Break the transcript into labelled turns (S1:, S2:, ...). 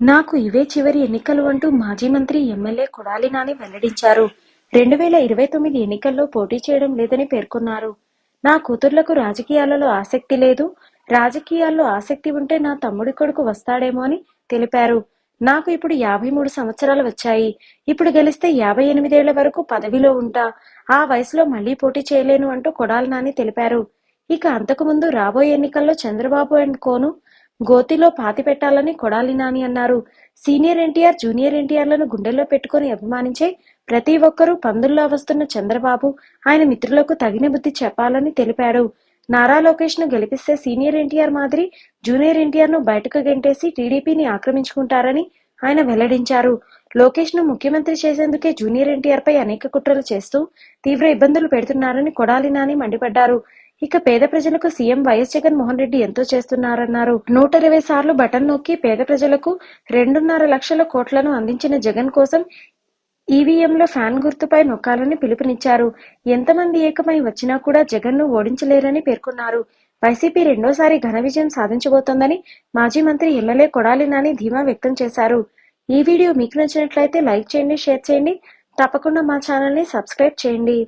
S1: నాకు ఇవే చివరి ఎన్నికలు అంటూ మాజీ మంత్రి ఎమ్మెల్యే కొడాలి నాని వెల్లడించారు. రెండు వేల ఇరవై తొమ్మిది ఎన్నికల్లో పోటీ చేయడం లేదని పేర్కొన్నారు. నా కూతుర్లకు రాజకీయాలలో ఆసక్తి లేదు. రాజకీయాల్లో ఆసక్తి ఉంటే నా తమ్ముడి కొడుకు వస్తాడేమో అని తెలిపారు. నాకు ఇప్పుడు యాభై మూడు సంవత్సరాలు వచ్చాయి. ఇప్పుడు గెలిస్తే యాభై ఎనిమిదేళ్ళ వరకు పదవిలో ఉంటా. ఆ వయసులో మళ్ళీ పోటీ చేయలేను అంటూ కొడాలి నాని తెలిపారు. ఇక అంతకుముందు రాబోయే ఎన్నికల్లో చంద్రబాబు అండ్ కోను గోతిలో పాతి పెట్టాలని కొడాలి నాని అన్నారు. సీనియర్ ఎన్టీఆర్ జూనియర్ ఎన్టీఆర్లను గుండెల్లో పెట్టుకుని అభిమానించే ప్రతి ఒక్కరూ పందుల్లో వస్తున్న చంద్రబాబు ఆయన మిత్రులకు తగిన బుద్ధి చెప్పాలని తెలిపాడు. నారా లోకేష్ను గెలిపిస్తే సీనియర్ ఎన్టీఆర్ మాదిరి జూనియర్ ఎన్టీఆర్ను బయటకు గెంటేసి టీడీపీని ఆక్రమించుకుంటారని ఆయన వెల్లడించారు. లోకేష్ను ముఖ్యమంత్రి చేసేందుకే జూనియర్ ఎన్టీఆర్ పై అనేక కుట్రలు చేస్తూ తీవ్ర ఇబ్బందులు పెడుతున్నారని కొడాలి నాని మండిపడ్డారు. ఇక పేద ప్రజలకు సీఎం వైఎస్ జగన్మోహన్ రెడ్డి ఎంతో చేస్తున్నారన్నారు. నూట ఇరవై సార్లు బటన్ నొక్కి పేద ప్రజలకు రెండున్నర లక్షల కోట్లను అందించిన జగన్ కోసం ఈవీఎంలో ఫ్యాన్ గుర్తుపై నొక్కాలని పిలుపునిచ్చారు. ఎంతమంది ఏకమై వచ్చినా కూడా జగన్ను ఓడించలేరని పేర్కొన్నారు. వైసీపీ రెండోసారి ఘన విజయం సాధించబోతోందని మాజీ మంత్రి ఎమ్మెల్యే కొడాలి నాని ధీమా వ్యక్తం చేశారు. ఈ వీడియో మీకు నచ్చినట్లయితే లైక్ చేయండి షేర్ చేయండి. తప్పకుండా మా ఛానల్ని సబ్స్క్రైబ్ చేయండి.